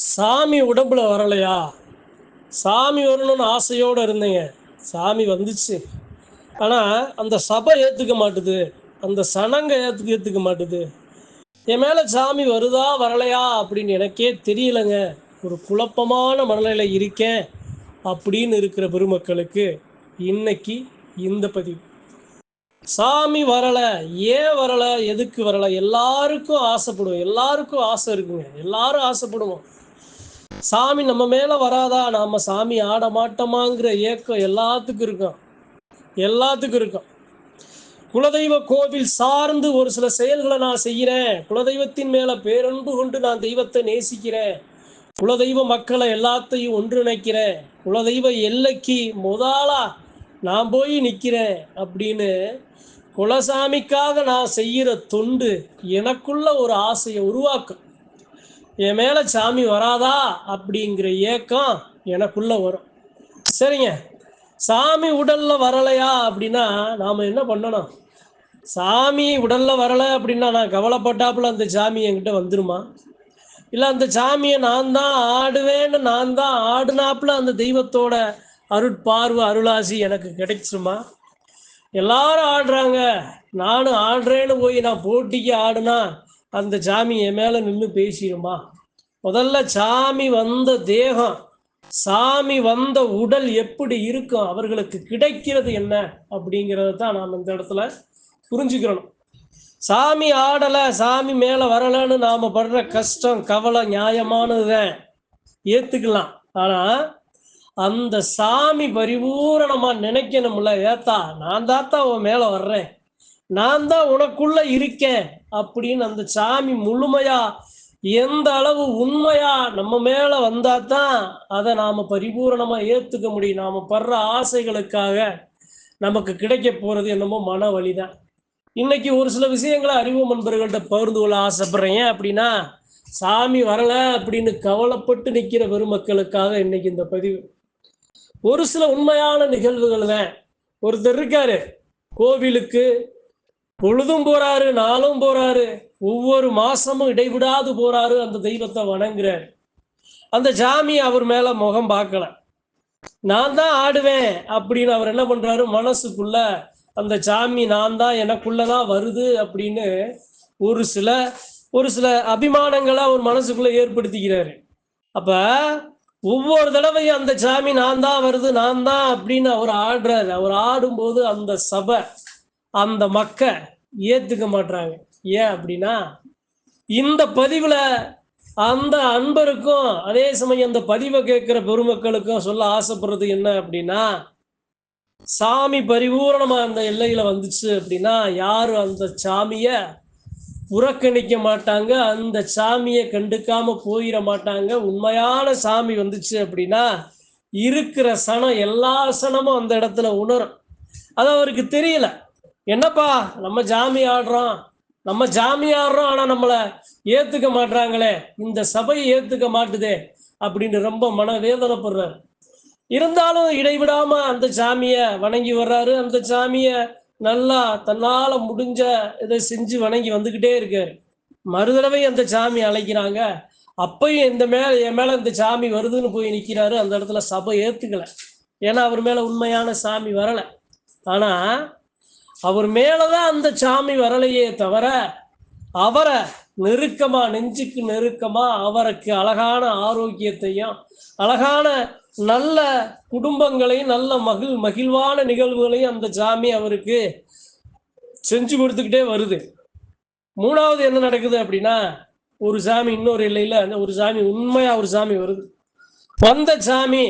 சாமி உடம்புல வரலையா? சாமி வரணும்னு ஆசையோடு இருந்தேங்க. சாமி வந்துச்சு. ஆனால் அந்த சபை ஏற்றுக்க மாட்டுது. அந்த சனங்க ஏற்றுக்க ஏற்றுக்க மாட்டுது. என் மேலே சாமி வருதா வரலையா அப்படின்னு எனக்கே தெரியலைங்க. ஒரு குழப்பமான மனநிலையில் இருக்கேன் அப்படின்னு இருக்கிற பெருமக்களுக்கு இன்னைக்கு இந்த பதிவு. சாமி வரலை ஏன் வரலை எதுக்கு வரலை? எல்லாருக்கும் ஆசைப்படுவோம். எல்லாருக்கும் ஆசை இருக்குங்க. எல்லாரும் ஆசைப்படுவோம். சாமி நம்ம மேல வராதா? நாம சாமி ஆட மாட்டோமாங்கிற ஏக்கம் எல்லாத்துக்கும் இருக்கும் எல்லாத்துக்கும் இருக்கும் குலதெய்வ கோவில் சார்ந்து ஒரு சில செயல்களை நான் செய்கிறேன் குலதெய்வத்தின் மேல பேரன்பு கொண்டு நான் தெய்வத்தை நேசிக்கிறேன். குலதெய்வ மக்களை எல்லாத்தையும் ஒன்றிணைக்கிறேன். குலதெய்வ எல்லைக்கு முதலா நான் போய் நிற்கிறேன் அப்படின்னு குலசாமிக்காக நான் செய்கிற தொண்டு எனக்குள்ள ஒரு ஆசையை உருவாக்கும். என் மேலே சாமி வராதா அப்படிங்கிற ஏக்கம் எனக்குள்ள வரும். சரிங்க. சாமி உடல்ல வரலையா அப்படின்னா நாம் என்ன பண்ணணும்? சாமி உடல்ல வரலை அப்படின்னா நான் கவலைப்பட்டாப்புல அந்த சாமி என்கிட்ட வந்துருமா? இல்லை அந்த சாமியை நான் தான் ஆடுவேன்னு நான் தான் ஆடுனாப்புல அந்த தெய்வத்தோட அருட்பார்வை அருளாசி எனக்கு கிடைச்சிருமா? எல்லாரும் ஆடுறாங்க. நானும் ஆடுறேன்னு போய் நான் போட்டிக்கு ஆடுனா அந்த சாமி என் மேலே நின்று பேசிடுமா? முதல்ல சாமி வந்த தேகம் சாமி வந்த உடல் எப்படி இருக்கும் அவர்களுக்கு கிடைக்கிறது என்ன அப்படிங்கிறத தான் நாம் இந்த இடத்துல புரிஞ்சுக்கிறணும். சாமி ஆடலை சாமி மேலே வரலைன்னு நாம் படுற கஷ்டம் கவலை நியாயமானதுதான். ஏற்றுக்கலாம் ஆனால் அந்த சாமி பரிபூரணமாக நினைக்கணும்ல ஏத்தா நான் தாத்தா உன் மேலே வர்றேன். நான் தான் உனக்குள்ளே இருக்கேன். அப்படின்னு அந்த சாமி முழுமையா எந்த அளவு உண்மையா நம்ம மேல வந்தா தான் அதை நாம பரிபூரணமா ஏத்துக்க முடியும். நாம படுற ஆசைகளுக்காக நமக்கு கிடைக்க போறது என்னமோ மன வழிதான் இன்னைக்கு ஒரு சில விஷயங்களை அறிவு நண்பர்கள்ட்ட பகிர்ந்து கொள்ள ஆசைப்படுறேன். ஏன் அப்படின்னா சாமி வரல அப்படின்னு கவலைப்பட்டு நிக்கிற பெருமக்களுக்காக இன்னைக்கு இந்த பதிவு. ஒரு சில உண்மையான நிகழ்வுகள் தான். ஒருத்தர் இருக்காரு கோவிலுக்கு பொழுதும் போறாரு நாளும் போறாரு ஒவ்வொரு மாசமும் இடைவிடாது போறாரு அந்த தெய்வத்தை வணங்குறாரு. அந்த ஜாமி அவர் மேல முகம் பார்க்கல. நான் தான் ஆடுவேன் அப்படின்னு அவர் என்ன பண்றாரு? மனசுக்குள்ள அந்த சாமி நான் தான் எனக்குள்ளதான் வருது அப்படின்னு ஒரு சில ஒரு சில அபிமானங்களை அவர் மனசுக்குள்ள ஏற்படுத்திக்கிறாரு. அப்ப ஒவ்வொரு தடவையும் அந்த சாமி நான் தான் வருது நான் தான் அப்படின்னு அவர் ஆடுறாரு. அவர் ஆடும்போது அந்த சபை அந்த மக்க ஏத்துக்க மாட்டாங்க ஏன் அப்படின்னா இந்த பதிவுல அந்த அன்பருக்கும் அதே சமயம் அந்த பதிவை கேட்கிற பெருமக்களுக்கும் சொல்ல ஆசைப்படுறது என்ன அப்படின்னா சாமி பரிபூரணமா அந்த எல்லையில வந்துச்சு அப்படின்னா யாரும் அந்த சாமிய புறக்கணிக்க மாட்டாங்க அந்த சாமியை கண்டுக்காம போயிட மாட்டாங்க. உண்மையான சாமி வந்துச்சு அப்படின்னா இருக்கிற சனம் எல்லா சனமும் அந்த இடத்துல உணரும். அது அவருக்கு தெரியல. என்னப்பா நம்ம ஜாமி ஆடுறோம். நம்ம ஜாமி ஆடுறோம் ஆனா நம்மளை ஏத்துக்க மாட்டாங்களே இந்த சபையை ஏத்துக்க மாட்டுதே அப்படின்னு ரொம்ப மனவேதனைப்படுறாரு. இருந்தாலும் இடைவிடாம அந்த சாமிய வணங்கி வர்றாரு. அந்த சாமிய நல்லா தன்னால முடிஞ்ச இதை செஞ்சு வணங்கி வந்துகிட்டே இருக்காரு மறுதடவை அந்த சாமி அழைக்கிறாங்க. அப்பையும் இந்த மேல என் மேல இந்த சாமி வருதுன்னு போய் நிக்கிறாரு. அந்த இடத்துல சபை ஏத்துக்கல. ஏன்னா அவர் மேல உண்மையான சாமி வரல. ஆனா அவர் மேலதான் அந்த சாமி வரலையே தவிர அவரை நெருக்கமா நெஞ்சுக்கு நெருக்கமா அவருக்கு அழகான ஆரோக்கியத்தையும் அழகான நல்ல குடும்பங்களையும் நல்ல மகிழ் மகிழ்வான நிகழ்வுகளையும் அந்த சாமி அவருக்கு செஞ்சு கொடுத்துக்கிட்டே வருது. மூணாவது என்ன நடக்குது அப்படின்னா ஒரு சாமி இன்னொரு இல்லையில அந்த ஒரு சாமி உண்மையா ஒரு சாமி வருது. வந்த சாமி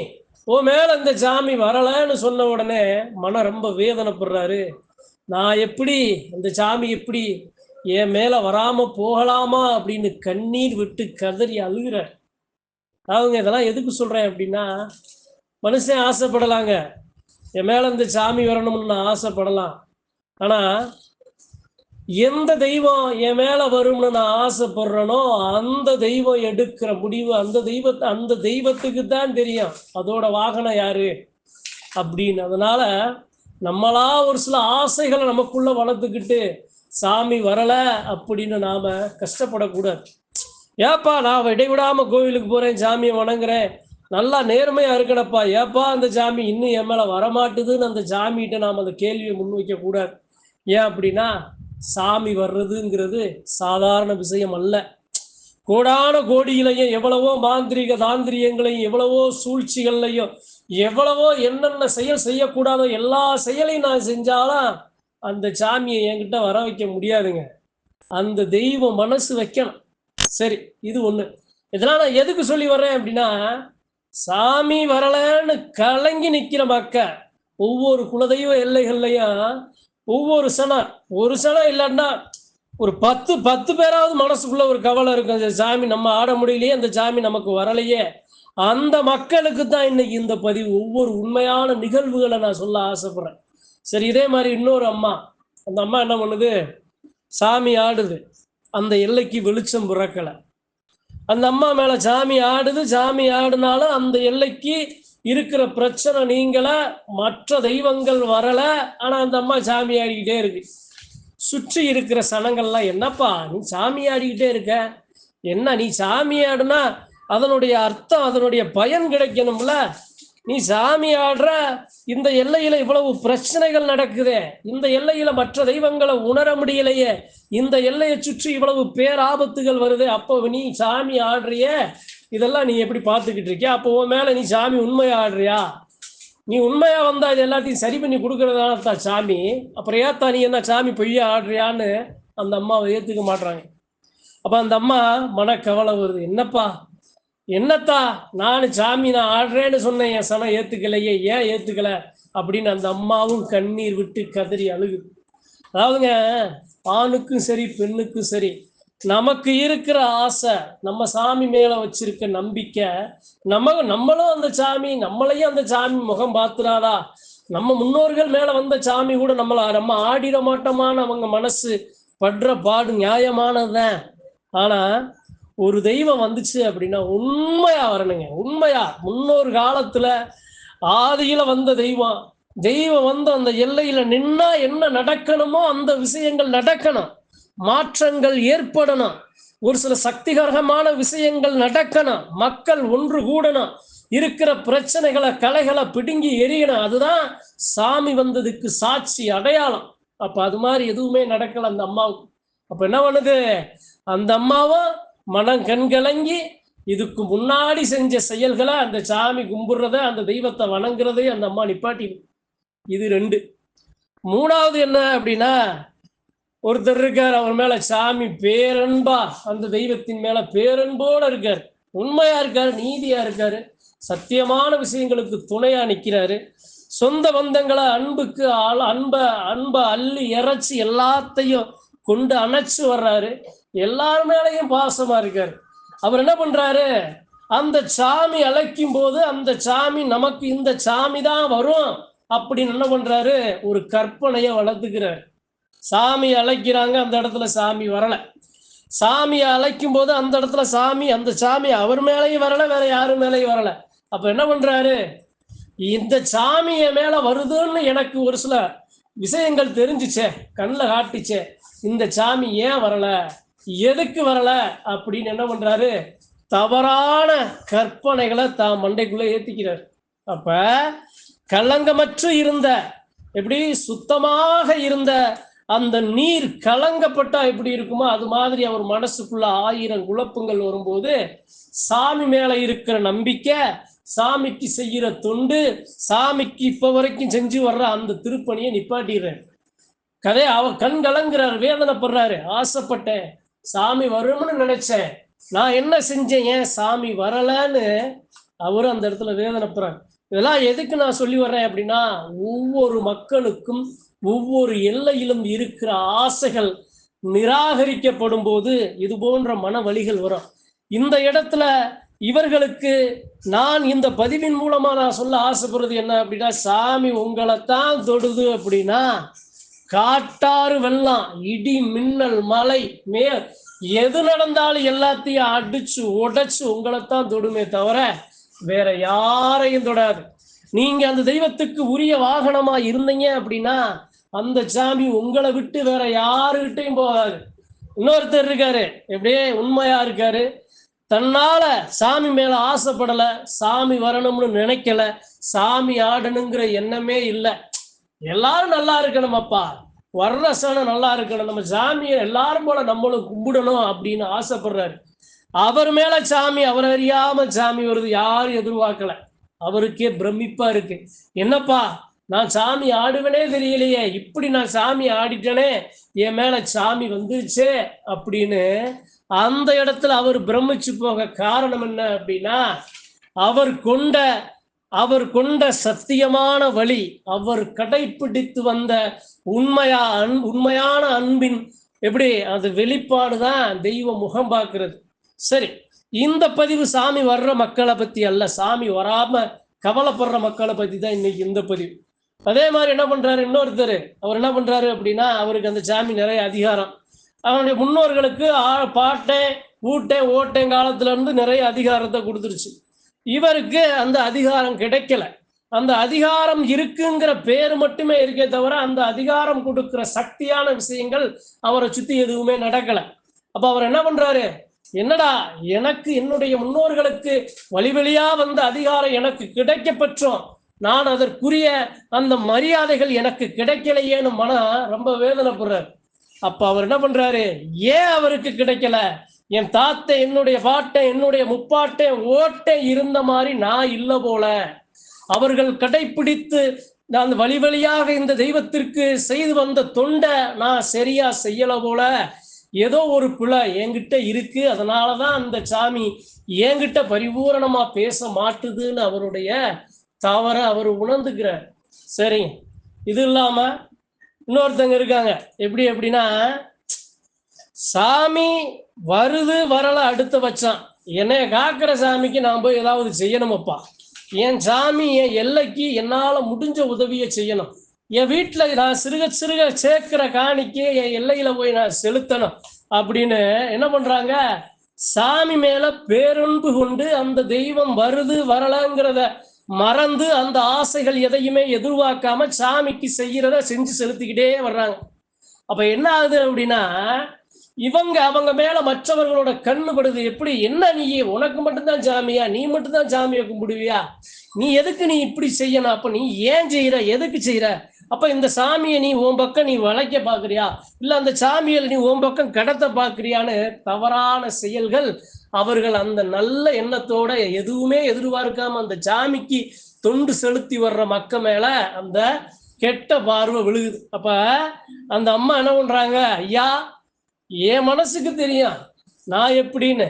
ஓ மேல அந்த சாமி வரலன்னு சொன்ன உடனே மனம் ரொம்ப வேதனைப்படுறாரு. நான் எப்படி அந்த சாமி எப்படி என் மேல வராம போகலாமா அப்படின்னு கண்ணீர் விட்டு கதறி அழுகிறார். அவங்க இதெல்லாம் எதுக்கு சொல்றேன் அப்படின்னா மனுஷன் ஆசைப்படலாங்க. என் மேல இந்த சாமி வரணும்னு நான் ஆசைப்படலாம். ஆனா எந்த தெய்வம் என் மேல வரும்னு நான் ஆசைப்படுறேனோ அந்த தெய்வம் எடுக்கிற முடிவு அந்த தெய்வத்தை அந்த தெய்வத்துக்கு தான் தெரியும். அதோட வாகனம் யாரு? அப்படின்னு. அதனால நம்மளா ஒரு சில ஆசைகளை நமக்குள்ள வளர்த்துக்கிட்டு சாமி வரல அப்படின்னு நாம கஷ்டப்படக்கூடாது. ஏப்பா நான் இடைவிடாம கோவிலுக்கு போறேன் சாமியை வணங்குறேன். நல்லா நேர்மையா இருக்கணப்பா ஏப்பா அந்த சாமி இன்னும் என் மேல வரமாட்டுதுன்னு அந்த சாமிகிட்ட நாம் அந்த கேள்வியை முன்வைக்க கூடாது ஏன் அப்படின்னா சாமி வர்றதுங்கிறது சாதாரண விஷயம் அல்ல. கோடான கோடியிலையும் எவ்வளவோ மாந்திரிக தாந்திரியங்களையும் எவ்வளவோ சூழ்ச்சிகள்லையும் எவ்வளவோ என்னென்ன செயல் செய்யக்கூடாதோ எல்லா செயலையும் நான் செஞ்சாலும் அந்த சாமியை என்கிட்ட வர வைக்க முடியாதுங்க. அந்த தெய்வம் மனசு வைக்கணும். சரி இது ஒண்ணு. இதெல்லாம் நான் எதுக்கு சொல்லி வர்றேன் அப்படின்னா சாமி வரலன்னு கலங்கி நிக்கிற மக்கள் ஒவ்வொரு குலதெய்வ எல்லைகள்லையும் ஒவ்வொரு சனம் ஒரு சனம் இல்லைன்னா ஒரு பத்து பத்து பேராவது மனசுக்குள்ள ஒரு கவலை இருக்கும். சாமி நம்ம ஆட முடியலையே அந்த சாமி நமக்கு வரலையே அந்த மக்களுக்கு தான் இன்னைக்கு இந்த பதிவு. ஒவ்வொரு உண்மையான நிகழ்வுகளை நான் சொல்ல ஆசைப்படுறேன். சரி இதே மாதிரி இன்னொரு அம்மா. அந்த அம்மா என்ன பண்ணுது? சாமி ஆடுது. அந்த எல்லைக்கு வெளிச்சம் பிறக்கலை. அந்த அம்மா மேல சாமி ஆடுது. சாமி ஆடுனாலும் அந்த எல்லைக்கு இருக்கிற பிரச்சனை நீங்கள மற்ற தெய்வங்கள் வரல. ஆனா அந்த அம்மா சாமி ஆடிக்கிட்டே இருக்கு. சுற்றி இருக்கிற சனங்கள்லாம் என்னப்பா நீ சாமி ஆடிக்கிட்டே இருக்க? என்ன நீ சாமி ஆடுனா அதனுடைய அர்த்தம் அதனுடைய பயன் கிடைக்கணும்ல? நீ சாமி ஆடுற இந்த எல்லையில இவ்வளவு பிரச்சனைகள் நடக்குதே. இந்த எல்லையில மற்ற தெய்வங்களை உணர முடியலையே. இந்த எல்லையை சுற்றி இவ்வளவு பேராபத்துகள் வருது. அப்போ நீ சாமி ஆடுறிய? இதெல்லாம் நீ எப்படி பார்த்துக்கிட்டு இருக்கியா? அப்போ உன் மேல நீ சாமி உண்மையா ஆடுறியா? நீ உண்மையா வந்தா இது எல்லாத்தையும் சரி பண்ணி கொடுக்கறதால தான் சாமி. அப்புறம் ஏத்தா நீ என்ன சாமி பொய்யா ஆடுறியான்னு அந்த அம்மாவை ஏத்துக்க மாட்றாங்க. அப்ப அந்த அம்மா மனக்கவலை வருது. என்னப்பா? என்னத்தா? நான் சாமி நான் ஆடுறேன்னு சொன்னேன். என் சனம் ஏத்துக்கலையே. ஏன் ஏத்துக்கல? அப்படின்னு அந்த அம்மாவும் கண்ணீர் விட்டு கதறி அழுகுது அதாவதுங்க ஆணுக்கும் சரி பெண்ணுக்கும் சரி நமக்கு இருக்கிற ஆசை நம்ம சாமி மேல வச்சிருக்க நம்பிக்கை நம்ம நம்மளும் அந்த சாமி நம்மளையும் அந்த சாமி முகம் பார்த்துறாதா நம்ம முன்னோர்கள் மேல வந்த சாமி கூட நம்மள நம்ம ஆடிட மாட்டோமான்னு அவங்க மனசு படுற பாடு நியாயமானதுதான். ஆனா ஒரு தெய்வம் வந்துச்சு அப்படின்னா உண்மையா வரணுங்க. உண்மையா. முன்னொரு காலத்துல ஆதியில வந்த தெய்வம். தெய்வம் வந்து அந்த எல்லையில நின்னா என்ன நடக்கணுமோ அந்த விஷயங்கள் நடக்கணும். மாற்றங்கள் ஏற்படணும். ஒரு சில சக்திகரமான விஷயங்கள் நடக்கணும். மக்கள் ஒன்று கூடணும். இருக்கிற பிரச்சனைகளை கலைகளை பிடுங்கி எரியணும் அதுதான் சாமி வந்ததுக்கு சாட்சி அடையாளம். அப்ப அது மாதிரி எதுவுமே நடக்கல அந்த அம்மாவுக்கு. அப்ப என்ன பண்ணுது? அந்த அம்மாவும் மனம் கண்கலங்கி இதுக்கு முன்னாடி செஞ்ச செயல்களை அந்த சாமி கும்பிடுறத அந்த தெய்வத்தை வணங்குறதை அந்த அம்மா நிப்பாட்டி இது ரெண்டு. மூணாவது என்ன அப்படின்னா ஒருத்தர் இருக்கார் அவர் மேல சாமி பேரன்பா அந்த தெய்வத்தின் மேல பேரன்போட இருக்கார். உண்மையா இருக்காரு நீதியா இருக்காரு சத்தியமான விஷயங்களுக்கு துணையா நிற்கிறாரு சொந்த பந்தங்களை அன்புக்கு ஆள் அன்ப அன்ப அள்ளி இறைச்சி எல்லாத்தையும் கொண்டு அணைச்சு வர்றாரு. எல்லார் மேலையும் பாசமா இருக்காரு. அவர் என்ன பண்றாரு? அந்த சாமி அழைக்கும் போது அந்த சாமி நமக்கு இந்த சாமி தான் வரும் அப்படின்னு என்ன பண்றாரு? ஒரு கற்பனையை வளர்த்துக்கிறார். சாமி அழைக்கிறாங்க அந்த இடத்துல சாமி வரல. சாமியை அழைக்கும் போது அந்த இடத்துல சாமி அந்த சாமி அவர் மேலேயும் வரல வேற யாரு மேலேயும் வரல. அப்ப என்ன பண்றாரு? இந்த சாமிய மேல வருதுன்னு எனக்கு ஒரு சில விஷயங்கள் தெரிஞ்சுச்சே கண்ணில் காட்டுச்சே. இந்த சாமி ஏன் வரல? எதுக்கு வரல? அப்படின்னு என்ன பண்றாரு? தவறான கற்பனைகளை தான் மண்டைக்குள்ள ஏத்திக்கிறார். அப்ப கலங்கமற்று இருந்த எப்படி சுத்தமாக இருந்த அந்த நீர் கலங்கப்பட்டா எப்படி இருக்குமோ அது மாதிரி அவர் மனசுக்குள்ள ஆயிரம் குழப்பங்கள் வரும்போது சாமி மேல இருக்கிற நம்பிக்கை சாமிக்கு செய்யற தொண்டு சாமிக்கு இப்ப வரைக்கும் செஞ்சு வர்ற அந்த திருப்பணியை நிப்பாட்டிடுறாரு. கதை அவர் கண் கலங்குறாரு வேதனைப்படுறாரு. ஆசைப்பட்டேன். சாமி வரும்னு நினைச்சேன். நான் என்ன செஞ்சேன்? ஏன் சாமி வரலன்னு அவரும் அந்த இடத்துல வேதனைப்படுறாங்க இதெல்லாம் எதுக்கு நான் சொல்லி வர்றேன் அப்படின்னா ஒவ்வொரு மக்களுக்கும் ஒவ்வொரு எல்லையிலும் இருக்கிற ஆசைகள் நிராகரிக்கப்படும் போது இது போன்ற மன வழிகள் வரும். இந்த இடத்துல இவர்களுக்கு நான் இந்த பதிவின் மூலமா நான் சொல்ல ஆசைப்படுறது என்ன அப்படின்னா சாமி உங்களைத்தான் தொடுது அப்படின்னா காட்டாறு வெள்ளம் இடி மின்னல் மலை மே எது நடந்தாலும் எல்லாத்தையும் அடிச்சு உடைச்சு உங்களைத்தான் தொடுமே தவிர வேற யாரையும் தொடாது. நீங்க அந்த தெய்வத்துக்கு உரிய வாகனமா இருந்தீங்க அப்படின்னா அந்த சாமி உங்களை விட்டு வேற யாருகிட்டையும் போகாது. இன்னொருத்தர் இருக்காரு எப்படியே உண்மையா இருக்காரு. தன்னால சாமி மேல ஆசைப்படல சாமி வரணும்னு நினைக்கல சாமி ஆடணுங்கிற எண்ணமே இல்லை. எல்லாரும் நல்லா இருக்கணும் அப்பா வர்றசனம் நல்லா இருக்கணும். நம்ம சாமியை எல்லாரும் போல நம்மளும் கும்பிடணும் அப்படின்னு ஆசைப்படுறாரு. அவர் மேல சாமி அவர் அறியாம சாமி வருது. யாரும் எதிர்பார்க்கல. அவருக்கே பிரமிப்பா இருக்கு. என்னப்பா நான் சாமி ஆடுவனே தெரியலையே. இப்படி நான் சாமி ஆடிட்டனே. என் மேல சாமி வந்துருச்சே அப்படின்னு அந்த இடத்துல அவர் பிரமிச்சு போக காரணம் என்ன அப்படின்னா அவர் கொண்ட அவர் கொண்ட சத்தியமான வழி அவர் கடைப்பிடித்து வந்த உண்மையா அன் உண்மையான அன்பின் எப்படி அது வெளிப்பாடு தான் தெய்வ முகம் பார்க்கிறது. சரி இந்த பதிவு சாமி வர்ற மக்களை பத்தி அல்ல சாமி வராம கவலைப்படுற மக்களை பத்தி தான் இன்னைக்கு இந்த பதிவு. அதே மாதிரி என்ன பண்றாரு இன்னொருத்தர் அவர் என்ன பண்றாரு அப்படின்னா அவருக்கு அந்த சாமி நிறைய அதிகாரம். அவனுடைய முன்னோர்களுக்கு ஆ- பாட்டேன் ஊட்டேன் ஓட்டேன் காலத்துல இருந்து நிறைய அதிகாரத்தை கொடுத்துருச்சு. இவருக்கு அந்த அதிகாரம் கிடைக்கல. அந்த அதிகாரம் இருக்குங்கிற பேர் மட்டுமே இருக்கே தவிர அந்த அதிகாரம் கொடுக்கிற சக்தியான விஷயங்கள் அவரை சுத்தி எதுவுமே நடக்கல. அப்ப அவர் என்ன பண்றாரு? என்னடா எனக்கு என்னுடைய முன்னோர்களுக்கு வழிவழியா வந்த அதிகாரம் எனக்கு கிடைக்க பெற்றோம் நான் அதற்குரிய அந்த மரியாதைகள் எனக்கு கிடைக்கலையேன்னு மன ரொம்ப வேதனைப்படுறாரு. அப்ப அவர் என்ன பண்றாரு? ஏன் அவருக்கு கிடைக்கல? என் தாத்தை என்னுடைய பாட்டை என்னுடைய முப்பாட்டை ஓட்டை இருந்த மாதிரி நான் இல்லை போல. அவர்கள் கடைப்பிடித்து நான் அந்த வழி வழியாக இந்த தெய்வத்திற்கு செய்து வந்த தொண்டை நான் சரியா செய்யல போல. ஏதோ ஒரு பிழை என்கிட்ட இருக்கு. அதனாலதான் அந்த சாமி என்கிட்ட பரிபூரணமா பேச மாட்டுதுன்னு அவருடைய தவற அவர் உணர்ந்துக்கிறார். சரி இது இல்லாம இன்னொருத்தங்க இருக்காங்க. எப்படி எப்படின்னா சாமி வருது வரல அடுத்து வச்சான். என்னைய காக்கிற சாமிக்கு நான் போய் ஏதாவது செய்யணுமப்பா. என் சாமி என் எல்லைக்கு என்னால் முடிஞ்ச உதவியை செய்யணும். என் வீட்டில் நான் சிறுக சிறுக சேர்க்கிற காணிக்கு என் எல்லையில் போய் நான் செலுத்தணும். அப்படின்னு என்ன பண்ணுறாங்க சாமி மேலே பேரன்பு கொண்டு அந்த தெய்வம் வருது வரலங்கிறத மறந்து அந்த ஆசைகள் எதையுமே எதிர்பார்க்காம சாமிக்கு செய்கிறத செஞ்சு செலுத்திக்கிட்டே வர்றாங்க. அப்போ என்ன ஆகுது அப்படின்னா இவங்க அவங்க மேல மற்றவர்களோட கண்ணு படுது. எப்படி? என்ன நீ? உனக்கு மட்டும்தான் சாமியா நீ மட்டும்தான் சாமியை கும்பிடுவியா? நீ எதுக்கு நீ இப்படி செய்யணும்? அப்ப நீ ஏன் செய்யற எதுக்கு செய்யற அப்ப இந்த சாமியை நீ உன் பக்கம் நீ வளைக்க பாக்குறியா இல்ல அந்த சாமியை நீ உன் பக்கம் கடத்த பாக்குறியான்னு தவறான செயல்கள் அவர்கள் அந்த நல்ல எண்ணத்தோட எதுவுமே எதிர்பார்க்காம அந்த சாமிக்கு தொண்டு செலுத்தி வர்ற மக்க மேல அந்த கெட்ட பார்வை விழுகுது. அப்ப அந்த அம்மா என்ன பண்றாங்க? ஐயா என் மனசுக்கு தெரியும். நான் எப்படின்னு.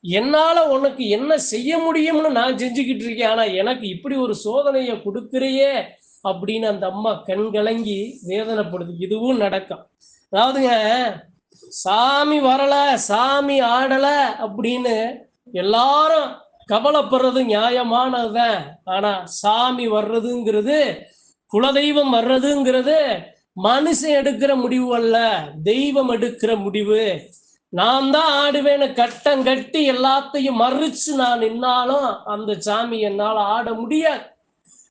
என்னால் உனக்கு என்ன செய்ய முடியும்னு நான் செஞ்சுக்கிட்டு இருக்கேன். ஆனால் எனக்கு இப்படி ஒரு சோதனையை கொடுக்குறியே அப்படின்னு அந்த அம்மா கண் கலங்கி வேதனைப்படுது. இதுவும் நடக்கும். அதாவதுங்க சாமி வரல சாமி ஆடல அப்படின்னு எல்லாரும் கவலைப்படுறது நியாயமானதுதான். ஆனா சாமி வர்றதுங்கிறது குலதெய்வம் வர்றதுங்கிறது மனுஷன் எடுக்கிற முடிவு அல்ல தெய்வம் எடுக்கிற முடிவு. நான் தான் ஆடுவேன்னு கட்டம் கட்டி எல்லாத்தையும் மறிச்சு நான் நின்னாலும் அந்த சாமி என்னால் ஆட முடியாது.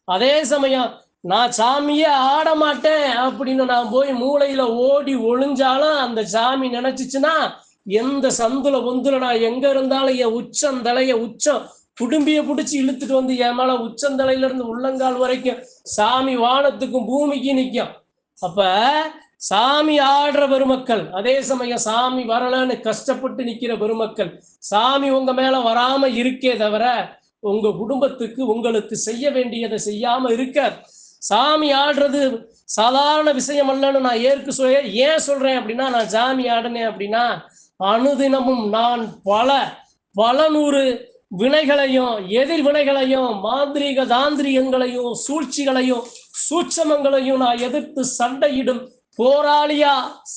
அதே சமயம் நான் சாமியே ஆட மாட்டேன் அப்படின்னு நான் போய் மூளையில ஓடி ஒளிஞ்சாலும் அந்த சாமி நினைச்சிச்சுன்னா எந்த சந்துல பொந்துல நான் எங்க இருந்தாலும் என் உச்சந்தலைய உச்சம் குடும்பிய பிடிச்சி இழுத்துட்டு வந்து என் மேல உச்சந்தலையில இருந்து உள்ளங்கால் வரைக்கும் சாமி வானத்துக்கும் பூமிக்கும் நிற்கும் அப்ப சாமி ஆடுற பெருமக்கள் அதே சமயம் சாமி வரலன்னு கஷ்டப்பட்டு நிக்கிற பெருமக்கள் சாமி உங்க மேல வராம இருக்கே தவிர உங்க குடும்பத்துக்கு உங்களுக்கு செய்ய வேண்டியதை செய்யாம இருக்கார். சாமி ஆடுறது சாதாரண விஷயம் அல்லன்னு நான் ஏற்கு சொல்ல ஏன் சொல்றேன் அப்படின்னா நான் சாமி ஆடினேன் அப்படின்னா அனுதினமும் நான் பல பல நூறு வினைகளையும் எதிர் வினைகளையும் மாந்திரீக தாந்திரிகங்களையும் சூழ்ச்சிகளையும் சூட்சமங்களையும் நான் எதிர்த்து சண்டையிடும் போராளியா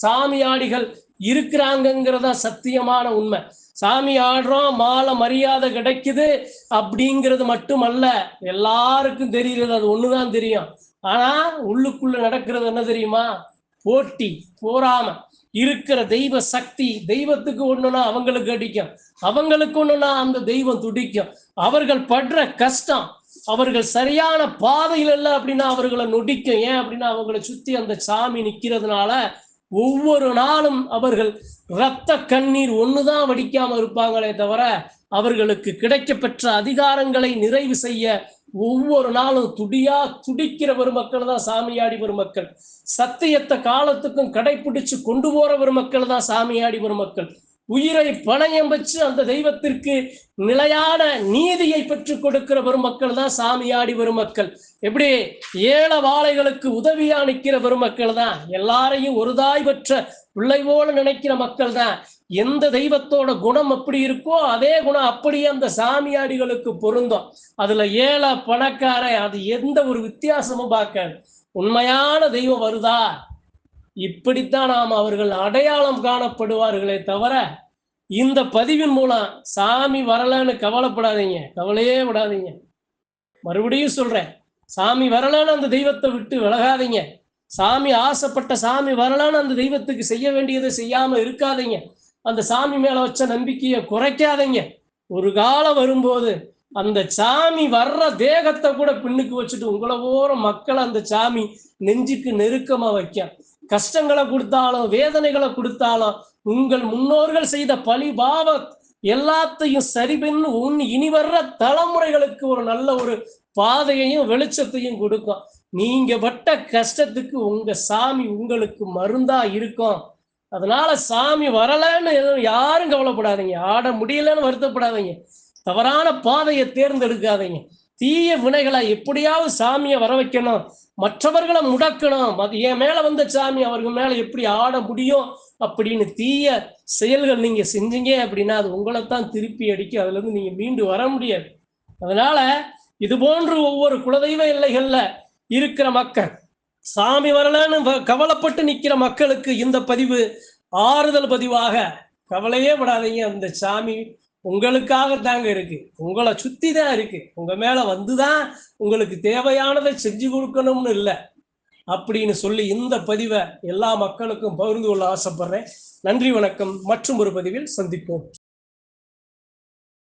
சாமியாடிகள் இருக்கிறாங்கிறத சத்தியமான உண்மை. சாமி ஆடுறோம் மாலை மரியாதை கிடைக்குது அப்படிங்கிறது மட்டுமல்ல எல்லாருக்கும் தெரிகிறது அது ஒண்ணுதான் தெரியும். ஆனா உள்ளுக்குள்ள நடக்கிறது என்ன தெரியுமா? போட்டி போராம. இருக்கிற தெய்வ சக்தி தெய்வத்துக்கு ஒண்ணுனா அவங்களுக்கு அடிக்கும். அவங்களுக்கு ஒண்ணுனா அந்த தெய்வம் துடிக்கும். அவர்கள் படுற கஷ்டம் அவர்கள் சரியான பாதையில் இல்லை அப்படின்னா அவர்களை நொடிக்கும். ஏன் அப்படின்னா அவங்களை சுத்தி அந்த சாமி நிக்கிறதுனால ஒவ்வொரு நாளும் அவர்கள் இரத்த கண்ணீர் ஒண்ணுதான் வடிக்காம இருப்பாங்களே தவிர அவர்களுக்கு கிடைக்கப்பெற்ற அதிகாரங்களை நிறைவு செய்ய ஒவ்வொரு நாளும் துடியா துடிக்கிற பெருமக்கள் தான் சாமியாடி பெருமக்கள். சத்தியத்தை காலத்துக்கும் கடைபிடிச்சு கொண்டு போற பெருமக்கள் தான் சாமியாடி பெருமக்கள். உயிரை பணயம் வச்சு அந்த தெய்வத்திற்கு நிலையான நீதியை பெற்றுக் கொடுக்கிற பெருமக்கள் தான் சாமியாடி பெருமக்கள். எப்படி? ஏழ வாழைகளுக்கு உதவியா நிற்கிற பெருமக்கள் தான். எல்லாரையும் ஒருதாய் பெற்ற பிள்ளை போல நினைக்கிற மக்கள் தான். எந்த தெய்வத்தோட குணம் எப்படி இருக்கோ அதே குணம் அப்படியே அந்த சாமியாடிகளுக்கு பொருந்தும். அதுல ஏழை பணக்காரன் அது எந்த ஒரு வித்தியாசமும் பார்க்காது. உண்மையான தெய்வம் வருதா? இப்படித்தான் நாம் அவர்கள் அடையாளம் காணப்படுவார்களே தவிர இந்த பதிவின் மூலம் சாமி வரலன்னு கவலைப்படாதீங்க. கவலையே விடாதீங்க. மறுபடியும் சொல்றேன் சாமி வரலன்னு அந்த தெய்வத்தை விட்டு விலகாதீங்க. சாமி ஆசைப்பட்ட சாமி வரலான்னு அந்த தெய்வத்துக்கு செய்ய வேண்டியதை செய்யாம இருக்காதீங்க. அந்த சாமி மேல வச்ச நம்பிக்கையை குறைக்காதீங்க. ஒரு காலம் வரும்போது அந்த சாமி வர்ற தேகத்தை கூட பின்னுக்கு வச்சுட்டு உங்களை ஓர மக்களை அந்த சாமி நெஞ்சுக்கு நெருக்கமா வைக்க. கஷ்டங்களை கொடுத்தாலும் வேதனைகளை கொடுத்தாலும் உங்கள் முன்னோர்கள் செய்த பழி பாவ எல்லாத்தையும் சரிபின்னு உன் இனி வர்ற தலைமுறைகளுக்கு ஒரு நல்ல ஒரு பாதையையும் வெளிச்சத்தையும் கொடுக்கும். நீங்க பட்ட கஷ்டத்துக்கு உங்க சாமி உங்களுக்கு மருந்தா இருக்கும். அதனால சாமி வரலன்னு எதுவும் யாரும் கவலைப்படாதீங்க. ஆட முடியலன்னு வருத்தப்படாதீங்க. தவறான பாதையை தேர்ந்தெடுக்காதீங்க. தீய வினைகளை எப்படியாவது சாமியை வர வைக்கணும். மற்றவர்களை முடக்கணும். அது என் மேல வந்த சாமி அவர்கள் மேல எப்படி ஆட முடியும் அப்படின்னு தீய செயல்கள் நீங்க செஞ்சீங்க அப்படின்னா அது உங்களைத்தான் திருப்பி அடிக்க அதுல இருந்து நீங்க மீண்டு வர முடியாது. அதனால இது போன்று ஒவ்வொரு குலதெய்வ எல்லைகள்ல இருக்கிற மக்கள் சாமி வரலன்னு வ- கவலைப்பட்டு நிக்கிற மக்களுக்கு இந்த பதிவு ஆறுதல் பதிவாக கவலையே படாதீங்க. அந்த சாமி உங்களுக்காக தாங்க இருக்கு. உங்களை சுத்தி தான் இருக்கு. உங்க மேல வந்துதான் உங்களுக்கு தேவையானதை செஞ்சு கொடுக்கணும்னு இல்லை. அப்படின்னு சொல்லி இந்த பதிவை எல்லா மக்களுக்கும் பகிர்ந்து கொள்ள ஆசைப்படுறேன். நன்றி வணக்கம். மற்றும் ஒரு பதிவில் சந்திப்போம்.